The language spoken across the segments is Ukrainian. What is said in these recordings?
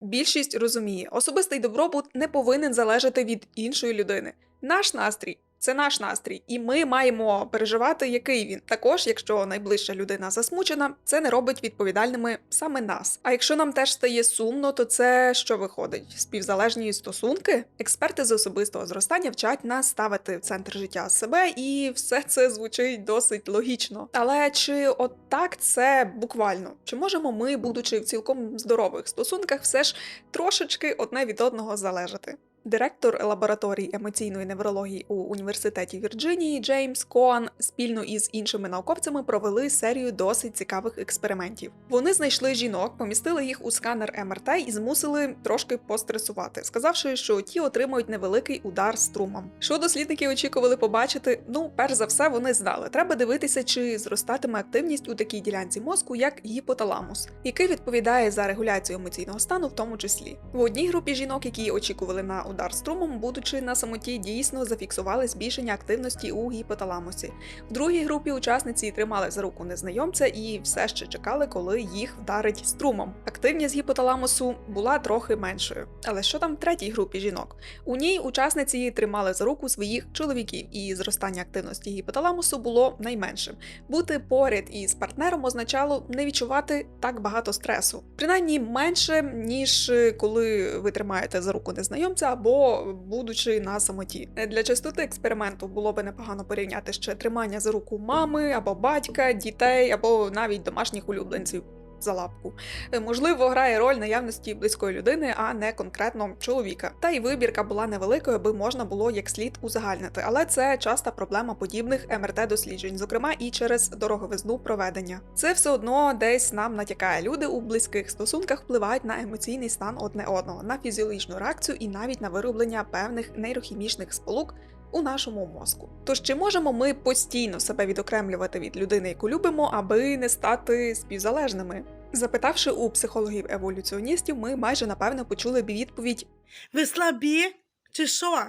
Більшість розуміє, особистий добробут не повинен залежати від іншої людини. Наш настрій це наш настрій, і ми маємо переживати, який він. Також, якщо найближча людина засмучена, це не робить відповідальними саме нас. А якщо нам теж стає сумно, то це що виходить? Співзалежні стосунки? Експерти з особистого зростання вчать нас ставити в центр життя себе, і все це звучить досить логічно. Але чи от так це буквально? Чи можемо ми, будучи в цілком здорових стосунках, все ж трошечки одне від одного залежати? Директор лабораторії емоційної неврології у університеті Вірджинії Джеймс Коан спільно із іншими науковцями провели серію досить цікавих експериментів. Вони знайшли жінок, помістили їх у сканер МРТ і змусили трошки постресувати, сказавши, що ті отримують невеликий удар струмом. Що дослідники очікували побачити? Ну, перш за все, вони знали. Треба дивитися, чи зростатиме активність у такій ділянці мозку, як гіпоталамус, який відповідає за регуляцію емоційного стану, в тому числі. В одній групі жінок, які очікували на удар струмом, будучи на самоті, дійсно зафіксували збільшення активності у гіпоталамусі. В другій групі учасниці тримали за руку незнайомця і все ще чекали, коли їх вдарить струмом. Активність гіпоталамусу була трохи меншою. Але що там в третій групі жінок? У ній учасниці тримали за руку своїх чоловіків, і зростання активності гіпоталамусу було найменшим. Бути поряд із партнером означало не відчувати так багато стресу, принаймні менше ніж коли ви тримаєте за руку незнайомця або будучи на самоті. Для частоти експерименту було би непогано порівняти ще тримання за руку мами або батька, дітей або навіть домашніх улюбленців. За лапку Е, можливо грає роль наявності близької людини, а не конкретно чоловіка. Та й вибірка була невеликою, аби можна було як слід узагальнити. Але це часта проблема подібних МРТ досліджень, зокрема і через дороговизну проведення. Це все одно десь нам натякає. Люди у близьких стосунках впливають на емоційний стан одне одного, на фізіологічну реакцію і навіть на вироблення певних нейрохімічних сполук. У нашому мозку. Тож чи можемо ми постійно себе відокремлювати від людини, яку любимо, аби не стати співзалежними? Запитавши у психологів-еволюціоністів, ми майже напевно почули б відповідь: Ви слабі? Чи що?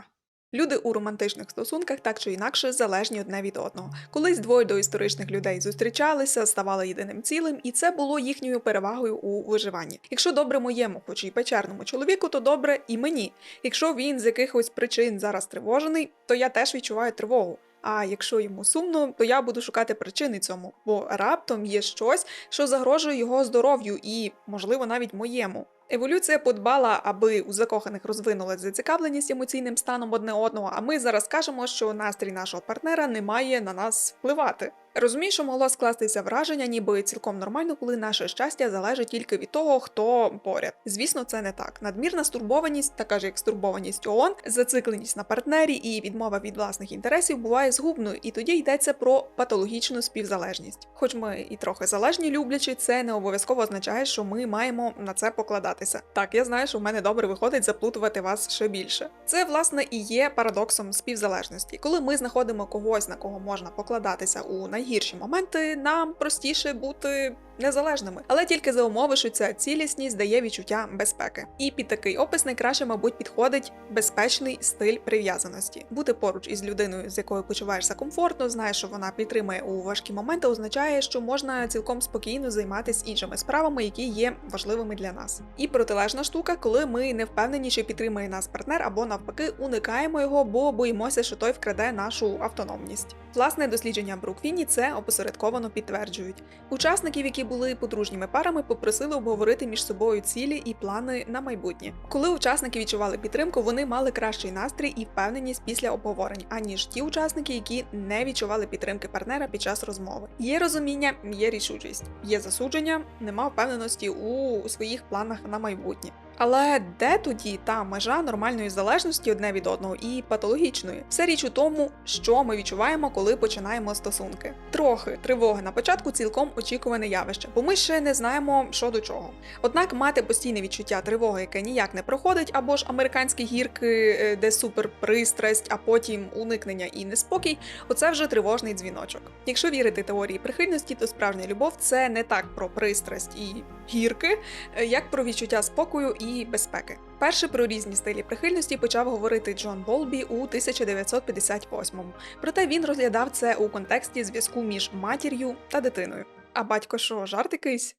Люди у романтичних стосунках так чи інакше залежні одне від одного. Колись двоє доісторичних людей зустрічалися, ставали єдиним цілим, і це було їхньою перевагою у виживанні. Якщо добре моєму, хоч і печерному чоловіку, то добре і мені. Якщо він з якихось причин зараз тривожений, то я теж відчуваю тривогу. А якщо йому сумно, то я буду шукати причини цьому, бо раптом є щось, що загрожує його здоров'ю і, можливо, навіть моєму. Еволюція подбала, аби у закоханих розвинулась зацікавленість емоційним станом одне одного. А ми зараз кажемо, що настрій нашого партнера не має на нас впливати. Розумію, що могло скластися враження, ніби цілком нормально, коли наше щастя залежить тільки від того, хто поряд. Звісно, це не так. Надмірна стурбованість, така ж як стурбованість ООН, зацикленість на партнері і відмова від власних інтересів буває згубною, і тоді йдеться про патологічну співзалежність. Хоч ми і трохи залежні люблячи, це не обов'язково означає, що ми маємо на це покладатися. Так, я знаю, що в мене добре виходить заплутувати вас ще більше. Це власне і є парадоксом співзалежності, коли ми знаходимо когось, на кого можна покладатися у найгірші моменти, нам простіше бути незалежними, але тільки за умови, що ця цілісність дає відчуття безпеки. І під такий опис найкраще, мабуть, підходить безпечний стиль прив'язаності. Бути поруч із людиною, з якою почуваєшся комфортно, знаєш, що вона підтримує у важкі моменти, означає, що можна цілком спокійно займатися іншими справами, які є важливими для нас. І протилежна штука, коли ми не впевнені, чи підтримує нас партнер, або навпаки уникаємо його, бо боїмося, що той вкраде нашу автономність. Власне дослідження Бруквіні це опосередковано підтверджують. Учасників, які були подружніми парами, попросили обговорити між собою цілі і плани на майбутнє. Коли учасники відчували підтримку, вони мали кращий настрій і впевненість після обговорень, аніж ті учасники, які не відчували підтримки партнера під час розмови. Є розуміння, є рішучість, є засудження, нема впевненості у своїх планах на майбутнє. Але де тоді та межа нормальної залежності одне від одного і патологічної? Все річ у тому, що ми відчуваємо, коли починаємо стосунки. Трохи тривоги на початку цілком очікуване явище, бо ми ще не знаємо, що до чого. Однак мати постійне відчуття тривоги, яке ніяк не проходить, або ж американські гірки, е, де супер пристрасть, а потім уникнення і неспокій, оце вже тривожний дзвіночок. Якщо вірити теорії прихильності, то справжня любов це не так про пристрасть і гірки, е, як про відчуття спокою і безпеки. Перше про різні стилі прихильності почав говорити Джон Болбі у 1958-му. Проте він розглядав це у контексті зв'язку між матір'ю та дитиною. А батько що, жарт якийсь?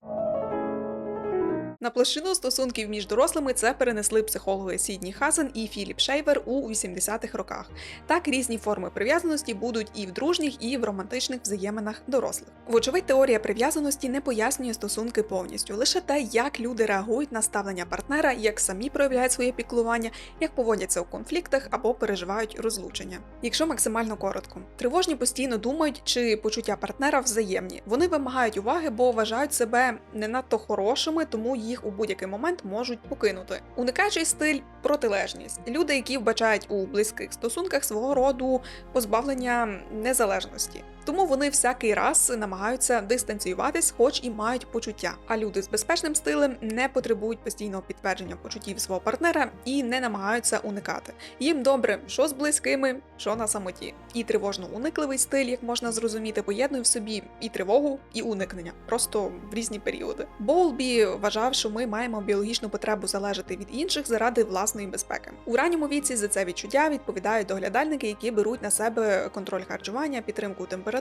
На площину стосунків між дорослими це перенесли психологи Сідні Хазен і Філіп Шейвер у 80-х роках. Так різні форми прив'язаності будуть і в дружніх, і в романтичних взаєминах дорослих. Вочевидь, теорія прив'язаності не пояснює стосунки повністю, лише те, як люди реагують на ставлення партнера, як самі проявляють своє піклування, як поводяться у конфліктах або переживають розлучення. Якщо максимально коротко, тривожні постійно думають, чи почуття партнера взаємні. Вони вимагають уваги, бо вважають себе не надто хорошими, тому їх у будь-який момент можуть покинути. Уникаючий стиль протилежність. Люди, які вбачають у близьких стосунках свого роду позбавлення незалежності. Тому вони всякий раз намагаються дистанціюватись, хоч і мають почуття. А люди з безпечним стилем не потребують постійного підтвердження почуттів свого партнера і не намагаються уникати. Їм добре, що з близькими, що на самоті. І тривожно-уникливий стиль, як можна зрозуміти, поєднує в собі і тривогу, і уникнення, просто в різні періоди. Болбі вважав, що ми маємо біологічну потребу залежати від інших заради власної безпеки. У ранньому віці за це відчуття відповідають доглядальники, які беруть на себе контроль харчування, підтримку температури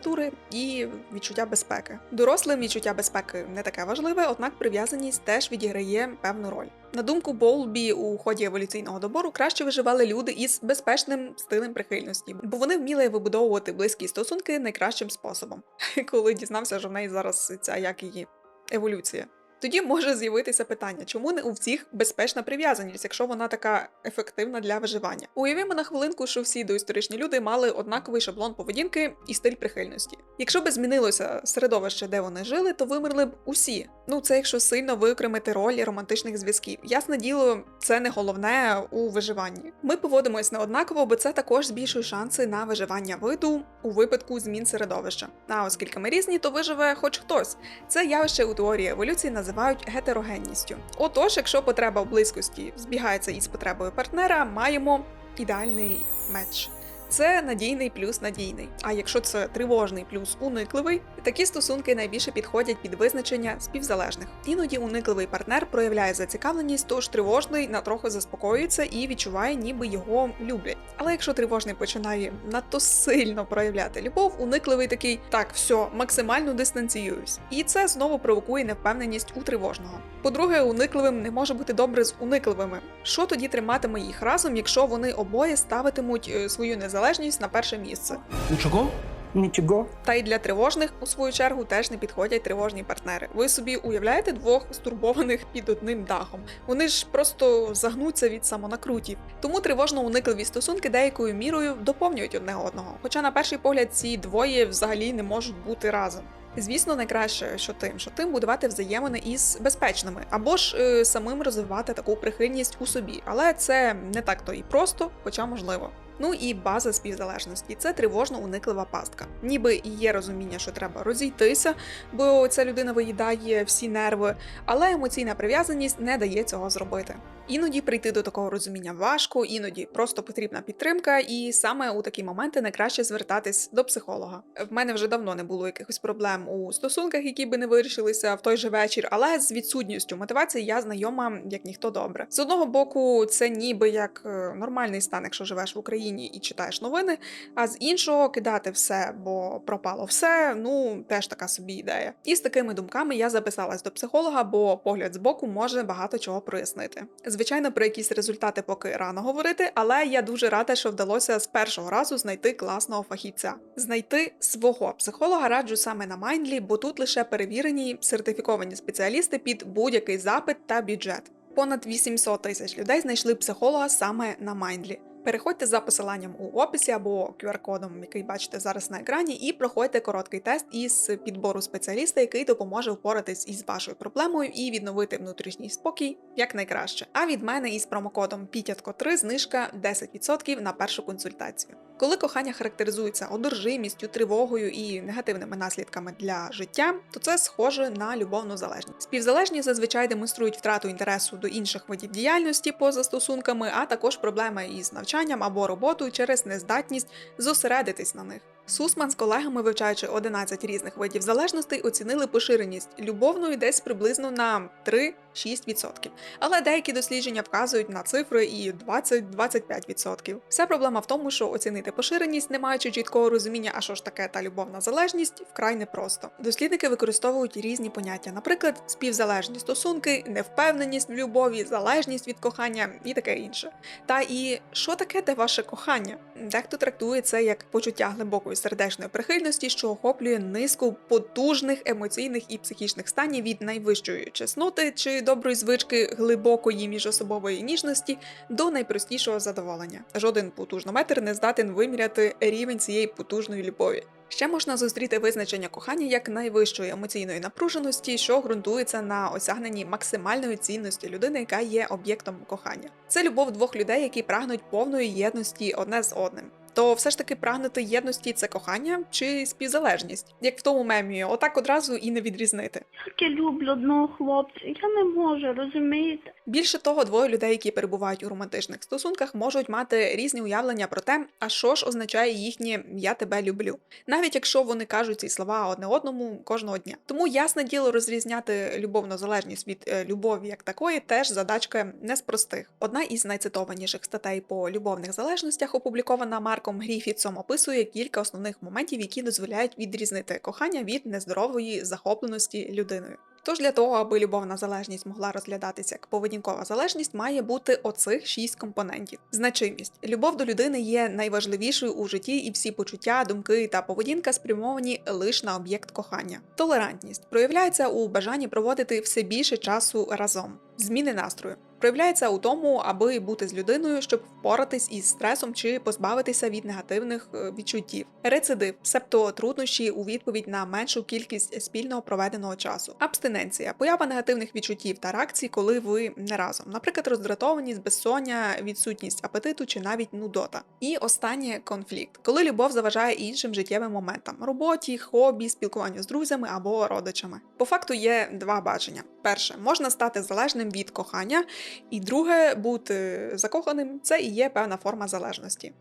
і відчуття безпеки. Дорослим відчуття безпеки не таке важливе, однак прив'язаність теж відіграє певну роль. На думку Болбі, у ході еволюційного добору краще виживали люди із безпечним стилем прихильності, бо вони вміли вибудовувати близькі стосунки найкращим способом. Коли дізнався, що в неї зараз ця як її еволюція. Тоді може з'явитися питання, чому не у всіх безпечна прив'язаність, якщо вона така ефективна для виживання? Уявімо на хвилинку, що всі доісторичні люди мали однаковий шаблон поведінки і стиль прихильності. Якщо би змінилося середовище, де вони жили, то вимерли б усі. Ну це якщо сильно виокремити роль романтичних зв'язків. Ясне діло, це не головне у виживанні. Ми поводимось неоднаково, бо це також збільшує шанси на виживання виду у випадку змін середовища. А оскільки ми різні, то виживе хоч хтось. Це явище у теорії еволюції називають гетерогенністю. Отож, якщо потреба в близькості збігається із потребою партнера, маємо ідеальний меч. Це надійний плюс надійний. А якщо це тривожний плюс уникливий, такі стосунки найбільше підходять під визначення співзалежних. Іноді уникливий партнер проявляє зацікавленість, тож тривожний на трохи заспокоюється і відчуває, ніби його люблять. Але якщо тривожний починає надто сильно проявляти любов, уникливий такий так, все, максимально дистанціююсь. І це знову провокує невпевненість у тривожного. По-друге, уникливим не може бути добре з уникливими. Що тоді триматиме їх разом, якщо вони обоє ставитимуть е, свою незалежність на перше місце? Нічого? Нічого. Та й для тривожних, у свою чергу, теж не підходять тривожні партнери. Ви собі уявляєте двох стурбованих під одним дахом? Вони ж просто загнуться від самонакрутів. Тому тривожно-уникливі стосунки деякою мірою доповнюють одне одного. Хоча на перший погляд ці двоє взагалі не можуть бути разом. Звісно, найкраще, що тим, що тим будувати взаємини із безпечними, або ж е, самим розвивати таку прихильність у собі. Але це не так то і просто, хоча можливо. Ну і база співзалежності це тривожно униклива пастка. Ніби є розуміння, що треба розійтися, бо ця людина виїдає всі нерви, але емоційна прив'язаність не дає цього зробити. Іноді прийти до такого розуміння важко, іноді просто потрібна підтримка, і саме у такі моменти найкраще звертатись до психолога. В мене вже давно не було якихось проблем у стосунках, які би не вирішилися в той же вечір, але з відсутністю мотивації я знайома як ніхто добре. З одного боку, це ніби як е, нормальний стан, якщо живеш в Україні і читаєш новини. А з іншого кидати все, бо пропало все. Ну теж така собі ідея. І з такими думками я записалась до психолога, бо погляд з боку може багато чого прояснити. Звичайно, про якісь результати поки рано говорити, але я дуже рада, що вдалося з першого разу знайти класного фахівця. Знайти свого психолога раджу саме на Майндлі, бо тут лише перевірені сертифіковані спеціалісти під будь-який запит та бюджет. Понад 800 тисяч людей знайшли психолога саме на Майндлі. Переходьте за посиланням у описі або QR-кодом, який бачите зараз на екрані, і проходьте короткий тест із підбору спеціаліста, який допоможе впоратись із вашою проблемою і відновити внутрішній спокій якнайкраще. А від мене із промокодом Пітятко 3 знижка 10% на першу консультацію. Коли кохання характеризується одержимістю, тривогою і негативними наслідками для життя, то це схоже на любовну залежність. Співзалежні зазвичай демонструють втрату інтересу до інших видів діяльності поза стосунками, а також проблеми із навчанням або роботою через нездатність зосередитись на них. Сусман з колегами, вивчаючи 11 різних видів залежностей, оцінили поширеність любовної десь приблизно на 3-6%. Але деякі дослідження вказують на цифри і 20-25%. Вся проблема в тому, що оцінити поширеність, не маючи чіткого розуміння, а що ж таке та любовна залежність, вкрай непросто. Дослідники використовують різні поняття, наприклад, співзалежні стосунки, невпевненість в любові, залежність від кохання і таке інше. Та і що таке те ваше кохання? Дехто трактує це як почуття глибокої сердечної прихильності, що охоплює низку потужних емоційних і психічних станів від найвищої чесноти чи доброї звички глибокої міжособової ніжності до найпростішого задоволення. Жоден потужнометр не здатен виміряти рівень цієї потужної любові. Ще можна зустріти визначення кохання як найвищої емоційної напруженості, що ґрунтується на осягненні максимальної цінності людини, яка є об'єктом кохання. Це любов двох людей, які прагнуть повної єдності одне з одним. То все ж таки прагнути єдності це кохання чи співзалежність, як в тому мемі, отак одразу і не відрізнити. Як я люблю одного хлопця, я не можу, розумієте? Більше того, двоє людей, які перебувають у романтичних стосунках, можуть мати різні уявлення про те, а що ж означає їхнє я тебе люблю, навіть якщо вони кажуть ці слова одне одному кожного дня. Тому ясне діло розрізняти любовну залежність від е, любові як такої, теж задачка не з простих. Одна із найцитованіших статей по любовних залежностях, опублікована Марком Гріфітсом, описує кілька основних моментів, які дозволяють відрізнити кохання від нездорової захопленості людиною. Тож для того, аби любовна залежність могла розглядатися як поведінкова залежність, має бути оцих шість компонентів: значимість. Любов до людини є найважливішою у житті, і всі почуття, думки та поведінка спрямовані лише на об'єкт кохання. Толерантність проявляється у бажанні проводити все більше часу разом. Зміни настрою проявляється у тому, аби бути з людиною, щоб впоратись із стресом чи позбавитися від негативних е, відчуттів. Рецидив, себто труднощі у відповідь на меншу кількість спільного проведеного часу. Абстиненція, поява негативних відчуттів та реакцій, коли ви не разом, наприклад, роздратованість, безсоння, відсутність апетиту чи навіть нудота. І останнє конфлікт, коли любов заважає іншим життєвим моментам роботі, хобі, спілкуванню з друзями або родичами. По факту є два бачення: перше можна стати залежним від кохання. І друге, бути закоханим це і є певна форма залежності.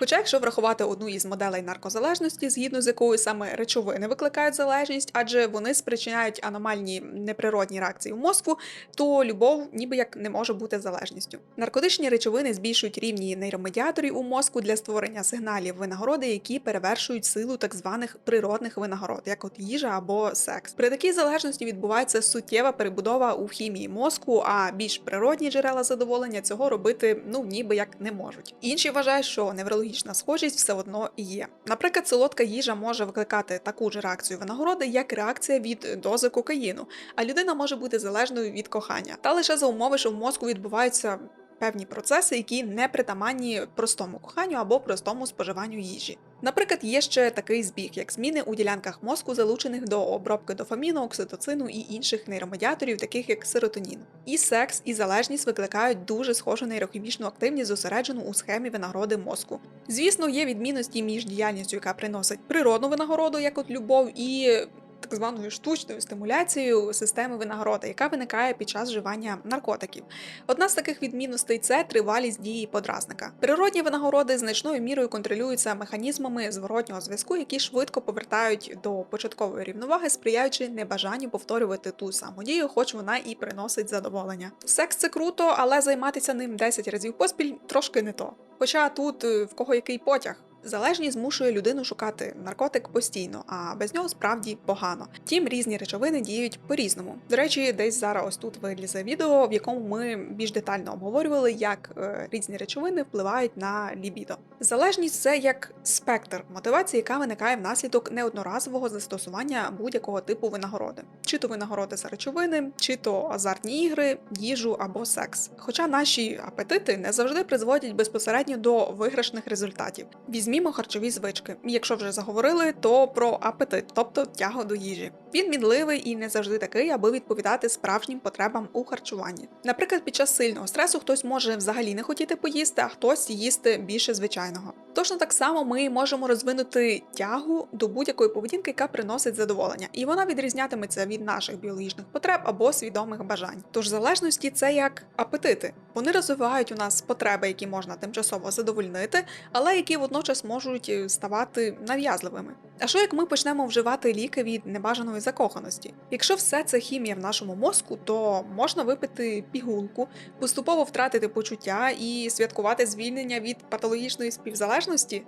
Хоча, якщо врахувати одну із моделей наркозалежності, згідно з якою саме речовини викликають залежність, адже вони спричиняють аномальні неприродні реакції в мозку, то любов ніби як не може бути залежністю. Наркотичні речовини збільшують рівні нейромедіаторів у мозку для створення сигналів винагороди, які перевершують силу так званих природних винагород, як от їжа або секс. При такій залежності відбувається суттєва перебудова у хімії мозку, а більш природні джерела задоволення цього робити ну ніби як не можуть. Інші вважають, що неврологічна схожість все одно є. Наприклад, солодка їжа може викликати таку ж реакцію винагороди, як реакція від дози кокаїну, а людина може бути залежною від кохання, та лише за умови, що в мозку відбуваються. Певні процеси, які не притаманні простому коханню або простому споживанню їжі. Наприклад, є ще такий збіг, як зміни у ділянках мозку, залучених до обробки дофаміну, окситоцину і інших нейромедіаторів, таких як серотонін. І секс, і залежність викликають дуже схожу нейрохімічну активність, зосереджену у схемі винагороди мозку. Звісно, є відмінності між діяльністю, яка приносить природну винагороду, як от любов, і так званою штучною стимуляцією системи винагороди, яка виникає під час вживання наркотиків. Одна з таких відмінностей це тривалість дії подразника. Природні винагороди значною мірою контролюються механізмами зворотнього зв'язку, які швидко повертають до початкової рівноваги, сприяючи небажанню повторювати ту саму дію, хоч вона і приносить задоволення. Секс це круто, але займатися ним 10 разів поспіль трошки не то. Хоча тут е, в кого який потяг. Залежність змушує людину шукати наркотик постійно, а без нього справді погано. Втім, різні речовини діють по-різному. До речі, десь зараз тут вилізе відео, в якому ми більш детально обговорювали, як е, різні речовини впливають на лібідо. Залежність це як спектр мотивації, яка виникає внаслідок неодноразового застосування будь-якого типу винагороди, чи то винагороди за речовини, чи то азартні ігри, їжу або секс. Хоча наші апетити не завжди призводять безпосередньо до виграшних результатів. Візьмімо харчові звички. Якщо вже заговорили, то про апетит, тобто тягу до їжі. Він мінливий і не завжди такий, аби відповідати справжнім потребам у харчуванні. Наприклад, під час сильного стресу хтось може взагалі не хотіти поїсти, а хтось їсти більше звичайного. Точно так само ми можемо розвинути тягу до будь-якої поведінки, яка приносить задоволення, і вона відрізнятиметься від наших біологічних потреб або свідомих бажань. Тож залежності це як апетити. Вони розвивають у нас потреби, які можна тимчасово задовольнити, але які водночас можуть е, ставати нав'язливими. А що як ми почнемо вживати ліки від небажаної закоханості? Якщо все це хімія в нашому мозку, то можна випити пігулку, поступово втратити почуття і святкувати звільнення від патологічної співзалежності?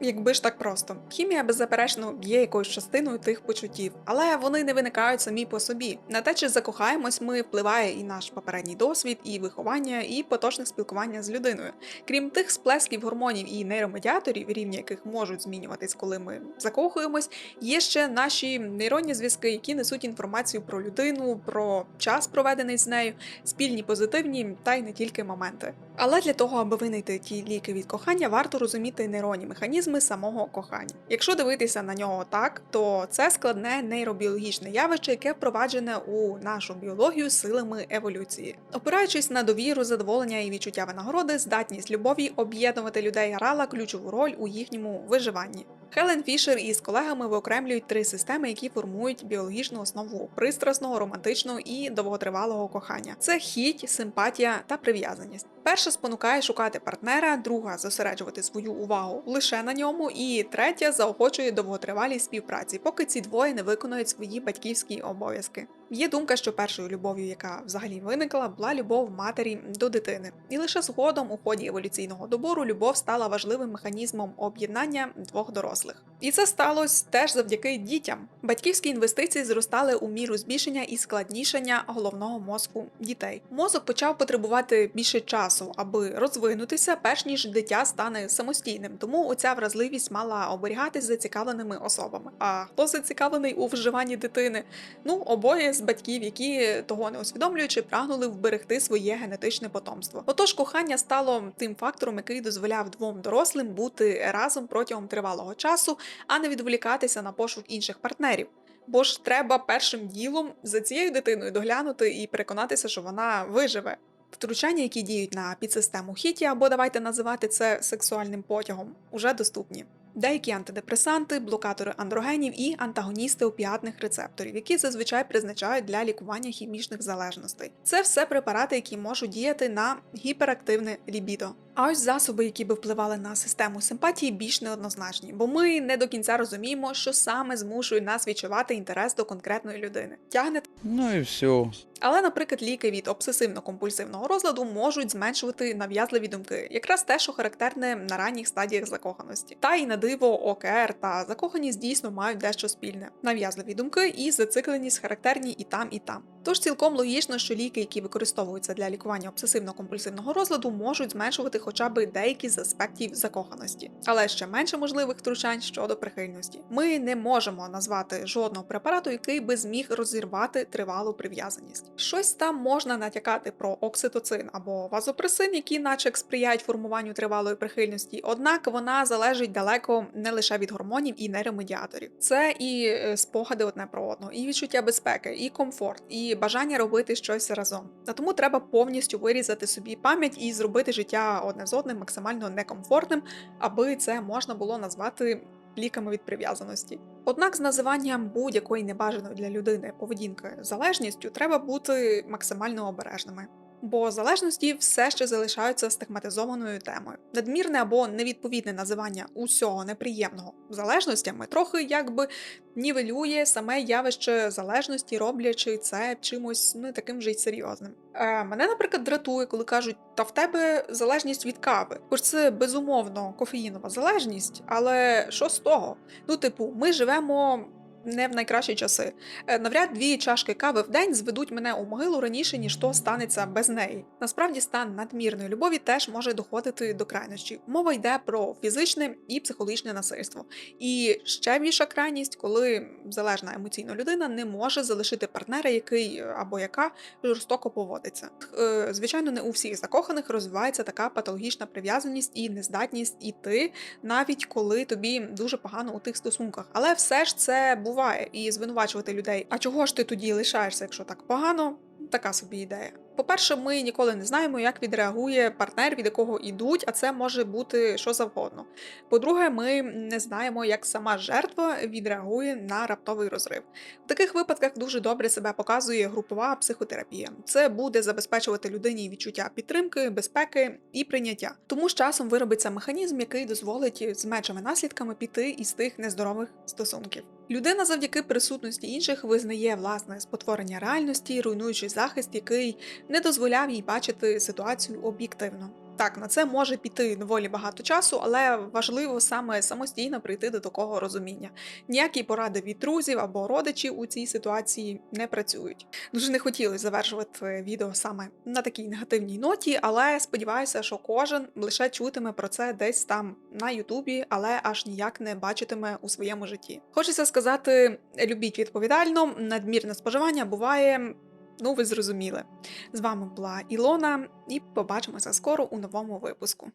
Якби ж так просто. Хімія, беззаперечно, є якоюсь частиною тих почуттів, але вони не виникають самі по собі. На те, чи закохаємось, ми впливає і наш попередній досвід, і виховання, і поточне спілкування з людиною. Крім тих сплесків гормонів і нейромедіаторів, рівні яких можуть змінюватись, коли ми закохуємось, є ще наші нейронні зв'язки, які несуть інформацію про людину, про час, проведений з нею, спільні позитивні та й не тільки моменти. Але для того, аби винайти ті ліки від кохання, варто розуміти нейронні механізми самого кохання. Якщо дивитися на нього так, то це складне нейробіологічне явище, яке впроваджене у нашу біологію силами еволюції. Опираючись на довіру, задоволення і відчуття винагороди, здатність любові об'єднувати людей грала ключову роль у їхньому виживанні. Хелен Фішер із колегами виокремлюють три системи, які формують біологічну основу пристрасного, романтичного і довготривалого кохання: це хіть, симпатія та прив'язаність. Перша спонукає шукати партнера, друга зосереджувати свою увагу лише на ньому, і третя заохочує довготривалій співпраці, поки ці двоє не виконують свої батьківські обов'язки. Є думка, що першою любов'ю, яка взагалі виникла, була любов матері до дитини, і лише згодом у ході еволюційного добору любов стала важливим механізмом об'єднання двох дорослих. І це сталося теж завдяки дітям. Батьківські інвестиції зростали у міру збільшення і складнішання головного мозку дітей. Мозок почав потребувати більше часу, аби розвинутися, перш ніж дитя стане самостійним. Тому оця вразливість мала оберігатись зацікавленими особами. А хто зацікавлений у вживанні дитини? Ну, обоє з батьків, які того не усвідомлюючи, прагнули вберегти своє генетичне потомство. Отож, кохання стало тим фактором, який дозволяв двом дорослим бути разом протягом тривалого часу, а не відволікатися на пошук інших партнерів. Бо ж треба першим ділом за цією дитиною доглянути і переконатися, що вона виживе. Втручання, які діють на підсистему хіті, або давайте називати це сексуальним потягом, уже доступні. Деякі антидепресанти, блокатори андрогенів і антагоністи опіатних рецепторів, які зазвичай призначають для лікування хімічних залежностей. Це все препарати, які можуть діяти на гіперактивне лібідо. А ось засоби, які би впливали на систему симпатії, більш неоднозначні, бо ми не до кінця розуміємо, що саме змушує нас відчувати інтерес до конкретної людини. Тягне Ну і все. але, наприклад, ліки від обсесивно-компульсивного розладу можуть зменшувати нав'язливі думки, якраз те, що характерне на ранніх стадіях закоханості. Та й на диво ОКР та закоханість дійсно мають дещо спільне: нав'язливі думки і зацикленість характерні і там, і там. Тож цілком логічно, що ліки, які використовуються для лікування обсесивно-компульсивного розладу, можуть зменшувати хоча б деякі з аспектів закоханості, але ще менше можливих втручань щодо прихильності. Ми не можемо назвати жодного препарату, який би зміг розірвати тривалу прив'язаність. Щось там можна натякати про окситоцин або вазопресин, які, наче сприяють формуванню тривалої прихильності, однак вона залежить далеко не лише від гормонів і нейромедіаторів. Це і е, спогади одне про одного, і відчуття безпеки, і комфорт, і бажання робити щось разом. А тому треба повністю вирізати собі пам'ять і зробити життя одне з одним максимально некомфортним, аби це можна було назвати ліками від прив'язаності. Однак з називанням будь-якої небажаної для людини поведінки залежністю треба бути максимально обережними. Бо залежності все ще залишаються стигматизованою темою. Надмірне або невідповідне називання усього неприємного залежностями трохи якби нівелює саме явище залежності, роблячи це чимось не таким вже й серйозним. Е, мене, наприклад, дратує, коли кажуть, та в тебе залежність від кави. Хоч це безумовно кофеїнова залежність, але що з того? Ну, типу, ми живемо. Не в найкращі часи. Е, Навряд дві чашки кави в день зведуть мене у могилу раніше, ніж то станеться без неї. Насправді, стан надмірної любові теж може доходити до крайнощів. Мова йде про фізичне і психологічне насильство. І ще більша крайність, коли залежна емоційно людина не може залишити партнера, який або яка жорстоко поводиться. Е, Звичайно, не у всіх закоханих розвивається така патологічна прив'язаність і нездатність іти, навіть коли тобі дуже погано у тих стосунках. Але все ж це буває і звинувачувати людей. А чого ж ти тоді лишаєшся, якщо так погано? Така собі ідея. По-перше, ми ніколи не знаємо, як відреагує партнер, від якого ідуть, а це може бути що завгодно. По-друге, ми не знаємо, як сама жертва відреагує на раптовий розрив. В таких випадках дуже добре себе показує групова психотерапія. Це буде забезпечувати людині відчуття підтримки, безпеки і прийняття. Тому з часом виробиться механізм, який дозволить з меншими наслідками піти із тих нездорових стосунків. Людина завдяки присутності інших визнає власне спотворення реальності, руйнуючий захист, який не дозволяв їй бачити ситуацію об'єктивно. Так, на це може піти доволі багато часу, але важливо саме самостійно прийти до такого розуміння. Ніякі поради від друзів або родичів у цій ситуації не працюють. Дуже не хотілося завершувати відео саме на такій негативній ноті, але сподіваюся, що кожен лише чутиме про це десь там на Ютубі, але аж ніяк не бачитиме у своєму житті. Хочеться сказати: любіть відповідально, надмірне споживання буває. Ну, ви зрозуміли. З вами була Ілона, і побачимося скоро у новому випуску.